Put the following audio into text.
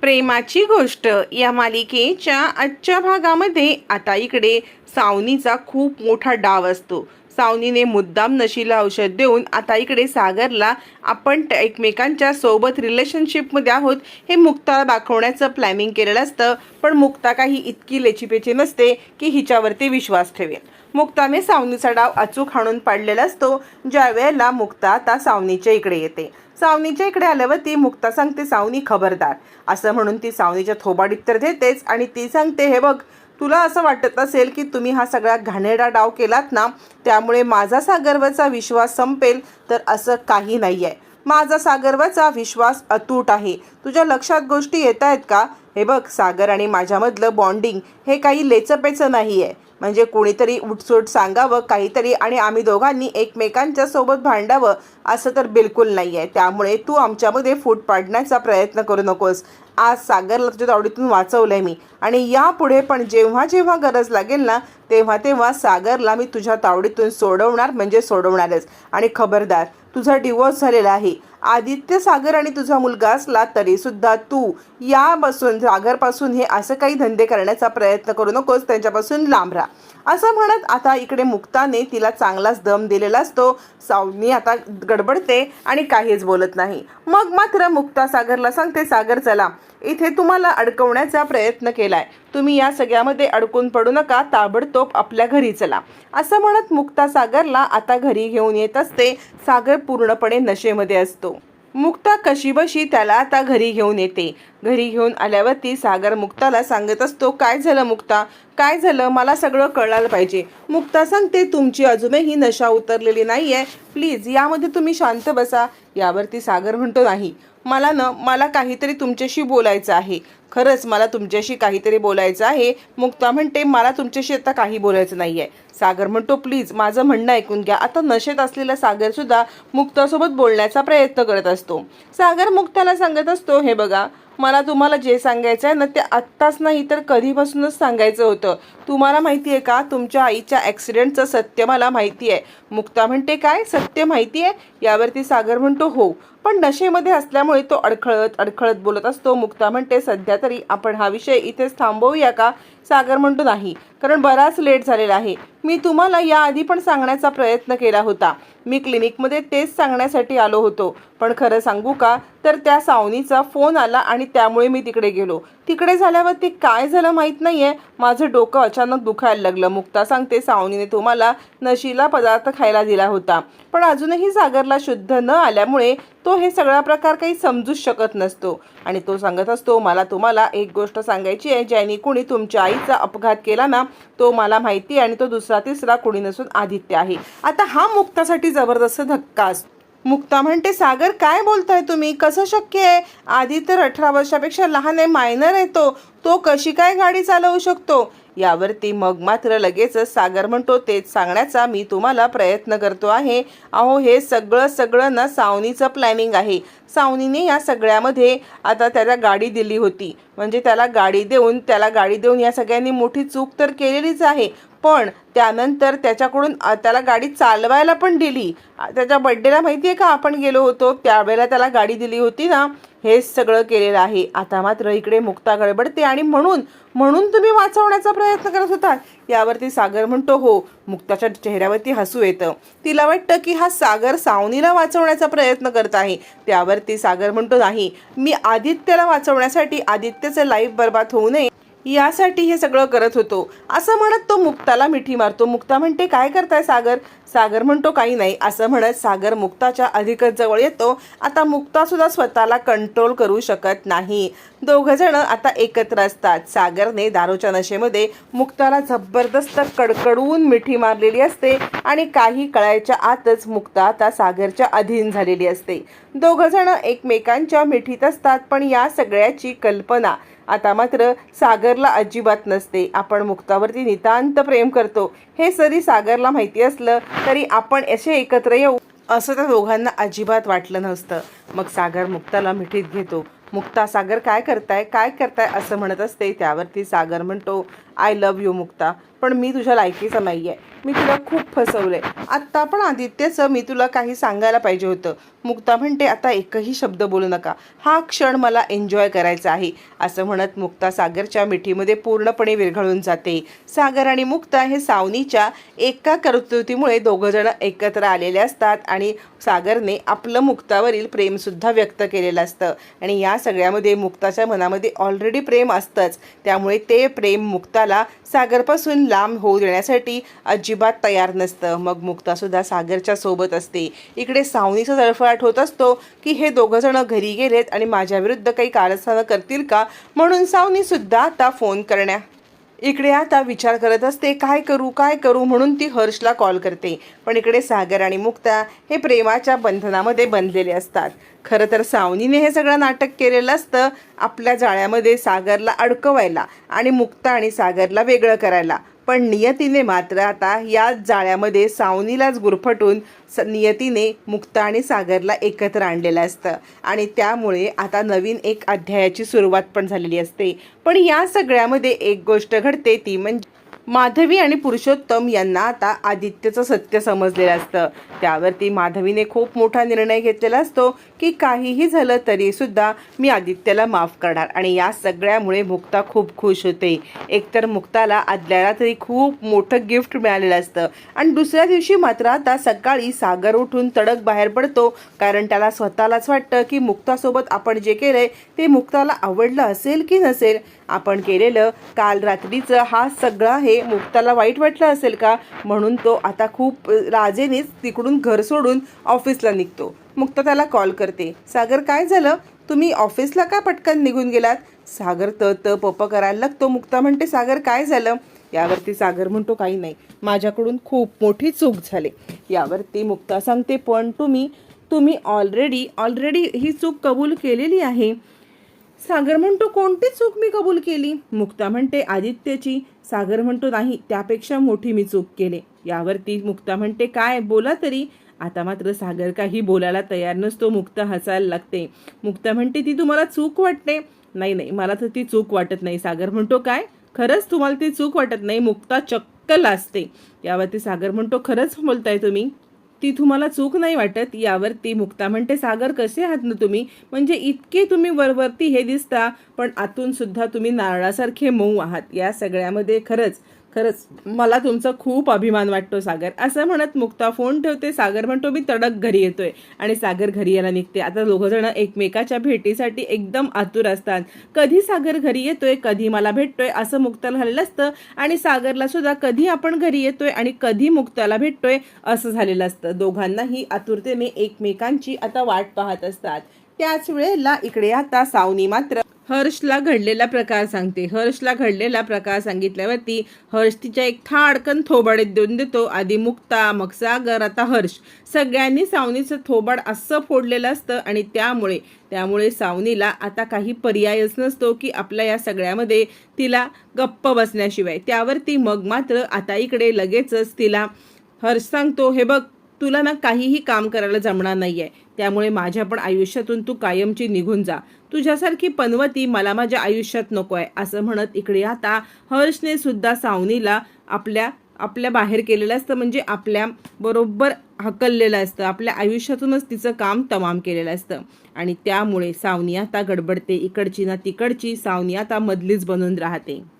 प्रेमाची गोष्ट. या मालिकेच्या आजच्या भागामध्ये आता इकडे सावनीचा खूप मोठा डाव असतो. सावनीने मुद्दाम नशीला औषध देऊन आता इकडे सागरला आपण एकमेकांच्या सोबत रिलेशनशिपमध्ये आहोत. हे मुक्ताला दाखवण्याचं प्लॅनिंग केलेलं असतं. पण मुक्ता काही इतकी लेचीपेची नसते की हिच्यावरती विश्वास ठेवेल. मुक्ताने सावनीचा डाव अचूक हाणून पाडलेला असतो. ज्या वेळेला मुक्ता आता सावनीच्या इकडे येते. सावनीच्या इकडे आल्यावर ती मुक्ता सांगते सावनी खबरदार. असं म्हणून ती सावनीच्या थोबाडीत तर देतेच आणि ती सांगते हे बघ तुला असं वाटत असेल की तुम्ही हा सगळा घाणेरडा डाव केलात ना त्यामुळे माझा सागरवरचा विश्वास संपेल तर असं काही नाही आहे माझा सागरवरचा विश्वास अतूट आहे. तुझ्या लक्षात गोष्टी येत आहेत का? हे बघ सागर आणि माझ्यामधलं बॉन्डिंग हे काही लेचपेचं नाही आहे म्हणजे कोणीतरी उठसूट सांगावं काहीतरी आणि आम्ही दोघांनी एकमेकांच्या सोबत भांडावं असं तर बिलकुल नाही आहे त्यामुळे तू आमच्यामध्ये फूट पाडण्याचा प्रयत्न करू नकोस. आज सागरला तुझ्या तावडीतून वाचवलं आहे मी. आणि यापुढे पण जेव्हा जेव्हा गरज लागेल ना तेव्हा तेव्हा सागरला मी तुझ्या तावडीतून सोडवणार म्हणजे सोडवणारच. आणि खबरदार तुझा डिवोर्स झालेला आहे. आदित्य सागर आणि तुझा मुलगा असला तरीसुद्धा तू यापासून सागरपासून हे असं काही धंदे करण्याचा प्रयत्न करू नकोस त्यांच्यापासून लांब राहा. असं म्हणत आता इकडे मुक्ताने तिला चांगलाच दम दिलेला असतो. सावनी आता गडबडते आणि काहीच बोलत नाही. मग मात्र मुक्ता सागरला सांगते सागर चला. इथे तुम्हाला अडकवण्याचा प्रयत्न केलाय. तुम्ही या सगळ्यामध्ये अडकून पडू नका ताबडतोब आपल्या घरी चला. असं म्हणत मुक्ता सागरला आता घरी घेऊन येत असते. सागर पूर्णपणे नशेमध्ये असतो. मुक्ता कशीबशी त्याला आता घरी घेऊन येते. घरी घेऊन आल्यावरती सागर मुक्ताला सांगत असतो काय झालं मुक्ता? काय झालं? मला सगळं कळायला पाहिजे. मुक्ता सांगते तुमची अजूनही नशा उतरलेली नाही आहे प्लीज यामध्ये तुम्ही शांत बसा. यावरती सागर म्हणतो नाही मला ना मला काहीतरी तुमच्याशी बोलायचं आहे. खरंच मला तुमच्याशी काहीतरी बोलायचं आहे. मुक्ता म्हणते मला तुमच्याशी आता काही बोलायचं नाही आहे सागर म्हणतो प्लीज माझं म्हणणं ऐकून घ्या. आता नशेत असलेला सागरसुद्धा मुक्तासोबत बोलण्याचा प्रयत्न करत असतो. सागर मुक्ताला सांगत असतो हे बघा मला तुम्हाला जे सांगायचं आहे ना ते आत्ताच नाही तर कधीपासूनच सांगायचं होतं. तुम्हाला माहिती आहे का? तुमच्या आईच्या ॲक्सिडेंटचं सत्य मला माहिती आहे. मुक्ता म्हणते काय? सत्य माहिती आहे? यावरती सागर म्हणतो हो. पण नशेमध्ये असल्यामुळे तो अडखळत अडखळत बोलत असतो. मुक्ता म्हणते सध्या तरी आपण हा विषय इथेच थांबवूया का? सागर म्हणतो नाही कारण बराच लेट झालेला आहे. मी तुम्हाला याआधी पण सांगण्याचा प्रयत्न केला होता. मी क्लिनिकमध्ये तेच सांगण्यासाठी आलो होतो. पण खरं सांगू का? तर त्या सावनीचा फोन आला आणि त्यामुळे मी तिकडे गेलो. तिकडे झाल्यावरती काय झालं माहीत नाही आहे माझं डोकं अचानक दुखायला लागलं. मुक्ता सांगते सावनीने तुम्हाला नशीला पदार्थ खायला दिला होता. पण अजूनही सागरला शुद्ध न आल्यामुळे तो हे सगळा प्रकार काही समजूच शकत नसतो. आणि तो सांगत असतो मला तुम्हाला एक गोष्ट सांगायची आहे ज्याने कुणी तुमच्या आईचा अपघात केला ना तो मला माहिती आणि तो दुसरा तिसरा कुणी नसून आदित्य आहे. आता हा मुक्तासाठी जबरदस्त धक्का असतो. मुक्ता म्हणते सागर काय बोलताय तुम्ही? कसं शक्य आहे? आधी तर अठरा वर्षापेक्षा लहान आहे मायनर आहे तो. तो कशी काय गाडी चालवू शकतो? यावरती मग मात्र लगेचच सागर म्हणतो तेच सांगण्याचा मी तुम्हाला प्रयत्न करतो आहे. अहो हे सगळं सगळं ना सावनीचं प्लॅनिंग आहे. सावनीने या सगळ्यामध्ये आता त्याला गाडी दिली होती. म्हणजे त्याला गाडी देऊन त्याला गाडी देऊन या सगळ्यांनी मोठी चूक तर केलेलीच आहे. पण त्यानंतर त्याच्याकडून त्याला गाडी चालवायला पण दिली. त्याच्या बड्डेला माहिती आहे का आपण गेलो होतो? त्यावेळेला त्याला गाडी दिली होती ना? हेच सगळं केलेलं आहे. आता मात्र इकडे मुक्ता गडबडते आणि म्हणून म्हणून तुम्ही वाचवण्याचा प्रयत्न करत होता. यावरती सागर म्हणतो हो मुक्ताच्या चेहऱ्यावरती हसू येतं. तिला वाटतं की हा सागर सावनीला वाचवण्याचा प्रयत्न करत आहे. त्यावरती सागर म्हणतो नाही. मी आदित्यला वाचवण्यासाठी आदित्यचं लाईफ बर्बाद होऊ नये. यासाठी हे सगळं करत होतो. असं म्हणत तो मुक्ताला मिठी मारतो. मुक्ता म्हणते काय करताय सागर? सागर म्हणतो काही नाही असं म्हणत सागर मुक्ताच्या अधिकच जवळ येतो. आता मुक्ता सुद्धा स्वतःला कंट्रोल करू शकत नाही. दोघ जण आता एकत्र असतात. सागरने दारूच्या नशेमध्ये मुक्ताला जबरदस्त कडकडून मिठी मारलेली असते आणि काही कळायच्या आतच मुक्ता आता सागरच्या अधीन झालेली असते. दोघ जण एकमेकांच्या मिठीत असतात पण या सगळ्याची कल्पना आता मात्र सागरला अजिबात नसते. आपण मुक्तावरती नितांत प्रेम करतो. हे सरी सागरला माहिती असलं तरी आपण असे एकत्र येऊ असं त्या दोघांना अजिबात वाटलं नसतं. मग सागर मुक्ताला मिठीत घेतो. मुक्ता सागर काय करताय? काय करताय? असं म्हणत असते. त्यावरती सागर म्हणतो आय लव्ह यू मुक्ता. पण मी तुझ्या लायकीचा नाही आहे मी तुला खूप फसवले आत्ता पण आदित्यचं मी तुला काही सांगायला पाहिजे होतं. मुक्ता म्हणते आता एकही शब्द बोलू नका. हा क्षण मला एन्जॉय करायचा आहे. असं म्हणत मुक्ता सागरच्या मिठीमध्ये पूर्णपणे विरघळून जाते. सागर आणि मुक्ता हे सावनीच्या एका कर्तृतीमुळे दोघंजणं एकत्र आलेले असतात आणि सागरने आपलं मुक्तावरील प्रेमसुद्धा व्यक्त केलेलं असतं. आणि या सगळ्यामध्ये मुक्ताच्या मनामध्ये ऑलरेडी प्रेम असतंच. त्यामुळे ते प्रेम मुक्ताला सागरपासून लांब होऊ देण्यासाठी अजिबात तयार नसतं. मग मुक्तासुद्धा सागरच्या सोबत असते. इकडे सावनीचा जळफळाट होत असतो की हे दोघं जण घरी गेलेत आणि माझ्याविरुद्ध काही कारस्थानं करतील का? म्हणून सावनीसुद्धा आता फोन करण्या इकडे आता विचार करत असते काय करू काय करू? म्हणून ती हर्षला कॉल करते. पण इकडे सागर आणि मुक्ता हे प्रेमाच्या बंधनामध्ये बनलेले असतात. खरं तर सावनीने हे सगळं नाटक केलेलं असतं आपल्या जाळ्यामध्ये सागरला अडकवायला आणि मुक्ता आणि सागरला वेगळं करायला. पण नियतीने मात्र आता या जाळ्यामध्ये सावनीलाच गुरफटून स नियतीने मुक्ता आणि सागरला एकत्र आणलेलं असतं. आणि त्यामुळे आता नवीन एक अध्यायाची सुरुवात पण झालेली असते. पण या सगळ्यामध्ये एक गोष्ट घडते ती म्हणजे माधवी आणि पुरुषोत्तम यांना आता आदित्यचं सत्य समजलेलं असतं. त्यावरती माधवीने खूप मोठा निर्णय घेतलेला असतो. की काहीही झालं तरी सुद्धा मी आदित्यला माफ करणार. आणि या सगळ्यामुळे मुक्ता खूप खुश होते. एकतर मुक्ताला आदल्याला तरी खूप मोठं गिफ्ट मिळालेलं असतं. आणि दुसऱ्या दिवशी मात्र आता सकाळी सागर उठून तडक बाहेर पडतो. कारण त्याला स्वतःलाच वाटतं की मुक्तासोबत आपण जे केलंय ते मुक्ताला आवडलं असेल की नसेल. आपण केलेलं काल रात्रीचं हा सगळा हे मुक्ताला वाईट वाटलं असेल का? म्हणून तो आता खूप राजेनेच तिकडून घर सोडून ऑफिसला निघतो. मुक्ता त्याला कॉल करते. सागर काय झालं? तुम्ही ऑफिसला का पटकन निघून गेलात? सागर त त पप करायला लागतो. मुक्ता म्हणते सागर काय झालं? यावरती सागर म्हणतो काही नाही. माझ्याकडून खूप मोठी चूक झाली. यावरती मुक्ता सांगते पण तुम्ही तुम्ही ऑलरेडी ऑलरेडी ही चूक कबूल केलेली आहे. सागर म्हणतो कोणती चूक मी कबूल केली? मुक्ता म्हणते आदित्यची. सागर म्हणतो नाही त्यापेक्षा मोठी मी चूक केले. यावरती मुक्ता म्हणते काय? बोला तरी. आता मात्र सागर काही बोलायला तयार नसतो. मुक्ता हसायला लागते. मुक्ता म्हणते ती तुम्हाला चूक वाटते. नाही नाही मला तर ती चूक वाटत नाही. सागर म्हणतो काय? खरंच तुम्हाला ती चूक वाटत नाही? मुक्ता चक्क लाजते. यावरती सागर म्हणतो खरंच बोलताय तुम्ही? ती तुम्हाला चूक नाही वाटत? यावरती मुक्ता म्हणते सागर कसे आहात ना तुम्ही? म्हणजे इतके तुम्ही वरवरती हे दिसता पण आतून सुद्धा तुम्ही नारळासारखे मऊ आहात. या सगळ्यामध्ये खरंच खरंच मला तुमचा खूप अभिमान वाटतो सागर. असं म्हणत मुक्ता फोन ठेवते सागर म्हणतो मी तडक घरी येतोय. आणि सागर घरी यायला निघते. आता दोघं जण एकमेकाच्या भेटीसाठी एकदम आतुर असतात. कधी सागर घरी येतोय? कधी मला भेटतोय? असं मुक्ताला झालेलं असतं. आणि सागरला सुद्धा कधी आपण घरी येतोय आणि कधी मुक्ताला भेटतोय? असं झालेलं असतं. दोघांनाही आतुरतेने एकमेकांची आता वाट पाहत असतात. त्याच वेळेला इकडे आता सावनी मात्र हर्षला घडलेला प्रकार सांगते. हर्षला घडलेला प्रकार सांगितल्यावरती हर्ष तिच्या एक थाडकन थोबाडीत देऊन देतो. आधी मुक्ता मग सागर आता हर्ष. सगळ्यांनी सावनीचं थोबाड असं फोडलेलं असतं आणि त्यामुळे त्यामुळे सावनीला आता काही पर्यायच नसतो की आपल्या या सगळ्यामध्ये तिला गप्प बसण्याशिवाय. त्यावरती मग मात्र आता इकडे लगेचच तिला हर्ष सांगतो हे बघ तुला ना काहीही काम करायला जमणार नाही आहे त्यामुळे माझ्या पण आयुष्यातून तू कायमची निघून जा. तुझ्यासारखी पनवती मला माझ्या आयुष्यात नको आहे असं म्हणत इकडे आता हर्षने सुद्धा सावनीला आपल्या आपल्या बाहेर केलेलं असतं. म्हणजे आपल्या बरोबर हकललेलं असतं. आपल्या आयुष्यातूनच तिचं काम तमाम केलेलं असतं. आणि त्यामुळे सावनी आता गडबडते. इकडची ना तिकडची सावनी आता मधलीच बनून राहते.